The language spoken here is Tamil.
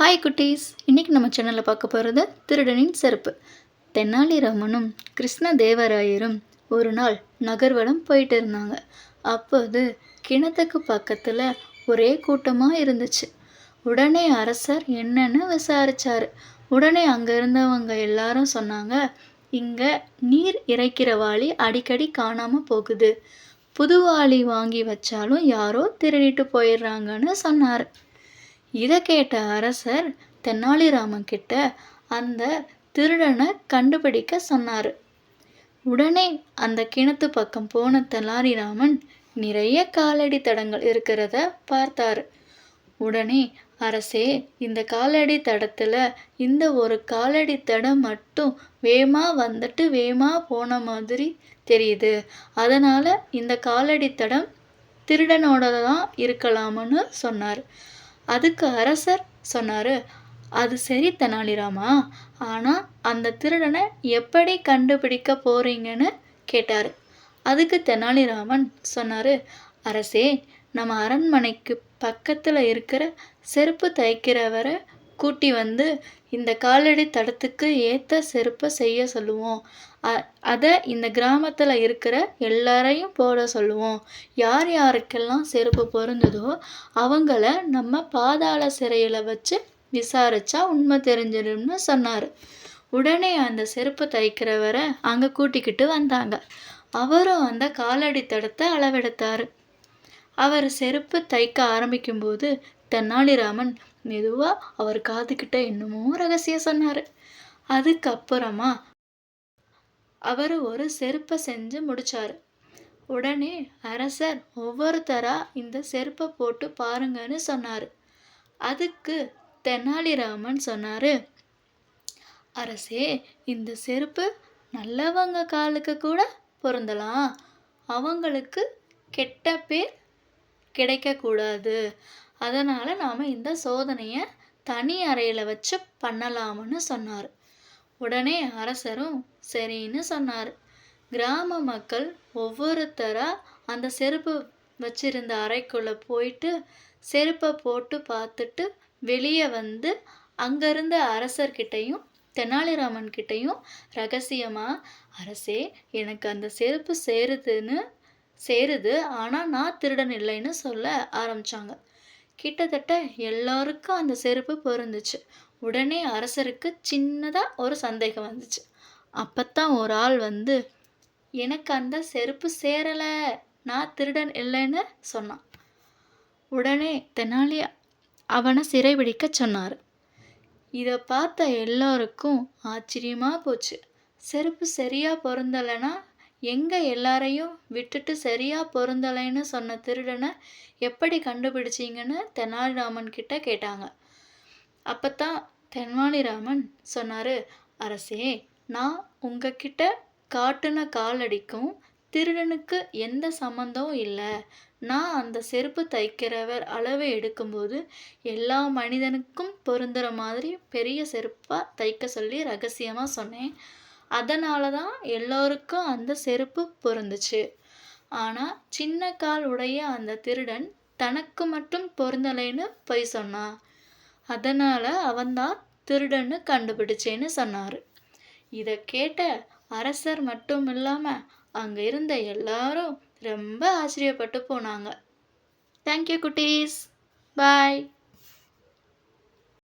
ஹாய் குட்டீஸ். இன்றைக்கி நம்ம சேனலில் பார்க்க போகிறது திருடனின் செருப்பு. தெனாலிராமனும் கிருஷ்ணதேவராயரும் ஒரு நாள் நகர்வலம் போயிட்டு இருந்தாங்க. அப்போது கிணத்துக்கு பக்கத்தில் ஒரே கூட்டமாக இருந்துச்சு. உடனே அரசர் என்னன்னு விசாரித்தார் உடனே அங்கே இருந்தவங்க எல்லாரும் சொன்னாங்க இங்கே நீர் இறைக்கிற வாளி அடிக்கடி காணாமல் போகுது. புது வாளி வாங்கி வச்சாலும் யாரோ திருடிட்டு போயிடுறாங்கன்னு சொன்னார். இதை கேட்ட அரசர் தெனாலிராமன் கிட்ட அந்த திருடனை கண்டுபிடிக்க சொன்னார். உடனே அந்த கிணத்து பக்கம் போன தெனாலிராமன் நிறைய காலடி தடங்கள் இருக்கிறத பார்த்தார். உடனே அரசே இந்த காலடி தடத்தில் இந்த ஒரு காலடி தடம் மட்டும் வேமா வந்துட்டு வேமா போன மாதிரி தெரியுது. அதனால் இந்த காலடி தடம் திருடனோட தான் இருக்கலாம்னு சொன்னார். அதுக்கு அரசர் சொன்னார் அது சரி தெனாலிராமா ஆனால் அந்த திருடனை எப்படி கண்டுபிடிக்க போறீங்கன்னு கேட்டார். அதுக்கு தெனாலிராமன் சொன்னார் அரசே நம்ம அரண்மனைக்கு பக்கத்தில் இருக்கிற செருப்பு தைக்கிறவரை கூட்டி வந்து இந்த காலடி தடத்துக்கு ஏற்ற செருப்பை செய்ய சொல்லுவோம். அதை இந்த கிராமத்தில் இருக்கிற எல்லாரையும் போட சொல்லுவோம். யார் யாருக்கெல்லாம் செருப்பு பொருந்ததோ அவங்கள நம்ம பாதாள சிறையில் வச்சு விசாரிச்சா உண்மை தெரிஞ்சிடும்னு சொன்னார். உடனே அந்த செருப்பு தைக்கிறவரை அங்கே கூட்டிக்கிட்டு வந்தாங்க. அவரும் அந்த காலடி தடத்தை அளவெடுத்தார். அவர் செருப்பு தைக்க ஆரம்பிக்கும்போது தெனாலிராமன் மெதுவாக அவர் காதுகிட்ட என்னமோ ரகசியம் சொன்னார். அதுக்கப்புறமா அவர் ஒரு செருப்பை செஞ்சு முடித்தார் உடனே அரசர் ஒவ்வொருத்தராக இந்த செருப்பை போட்டு பாருங்கன்னு சொன்னார். அதுக்கு தெனாலிராமன் சொன்னார் அரசே இந்த செருப்பு நல்லவங்க காலுக்கு கூட பொருந்தலாம். அவங்களுக்கு கெட்ட பேர் கிடைக்கக்கூடாது. அதனால் நாம் இந்த சோதனையை தனி அறையில் வச்சு பண்ணலாம்னு சொன்னார். உடனே அரசரும் சரின்னு சொன்னார். கிராம மக்கள் ஒவ்வொருத்தராக அந்த செருப்பு வச்சிருந்த அறைக்குள்ளே போயிட்டு செருப்பை போட்டு பார்த்துட்டு வெளியே வந்து அங்கேருந்த அரசர்கிட்டையும் தெனாலிராமன் கிட்டையும் ரகசியமாக அரசே எனக்கு அந்த செருப்பு சேருதுன்னு சேருது ஆனால் நான் திருடன் இல்லைன்னு சொல்ல ஆரம்பித்தாங்க கிட்டத்தட்ட எல்லாருக்கும் அந்த செருப்பு பொருந்துச்சு. உடனே அரசருக்கு சின்னதாக ஒரு சந்தேகம் வந்துச்சு. அப்போத்தான் ஒரு ஆள் வந்து எனக்கு அந்த செருப்பு சேரலை நான் திருடன் இல்லைன்னு சொன்னான். உடனே தெனாலி அவனை சிறைபிடிக்க சொன்னார். இதை பார்த்த எல்லோருக்கும் ஆச்சரியமாக போச்சு. செருப்பு சரியாக பொருந்தலைன்னா எங்கே எல்லாரையும் விட்டுட்டு சரியாக பொருந்தலைன்னு சொன்ன திருடனை எப்படி கண்டுபிடிச்சிங்கன்னு தெனாலிராமன் கிட்ட கேட்டாங்க. அப்போத்தான் தெனாலிராமன் சொன்னார் அரசே நான் உங்ககிட்ட காட்டுன காலடிக்கும் திருடனுக்கு எந்த சம்மந்தமும் இல்லை. நான் அந்த செருப்பு தைக்கிறவர் அளவை எடுக்கும்போது எல்லா மனிதனுக்கும் பொருந்துகிற மாதிரி பெரிய செருப்பாக தைக்க சொல்லி ரகசியமாக சொன்னேன். அதனால தான் எல்லோருக்கும் அந்த செருப்பு பொருந்துச்சு. ஆனால் சின்ன கால் உடைய அந்த திருடன் தனக்கு மட்டும் பொருந்தலைன்னு பொய் சொன்னான் அதனால் அவன்தான் திருடன்னு கண்டுபிடிச்சேன்னு சொன்னார். இதை கேட்ட அரசர் மட்டும் இல்லாமல் அங்கே இருந்த எல்லாரும் ரொம்ப ஆச்சரியப்பட்டு போனாங்க. தேங்க்யூ குட்டீஸ். பாய்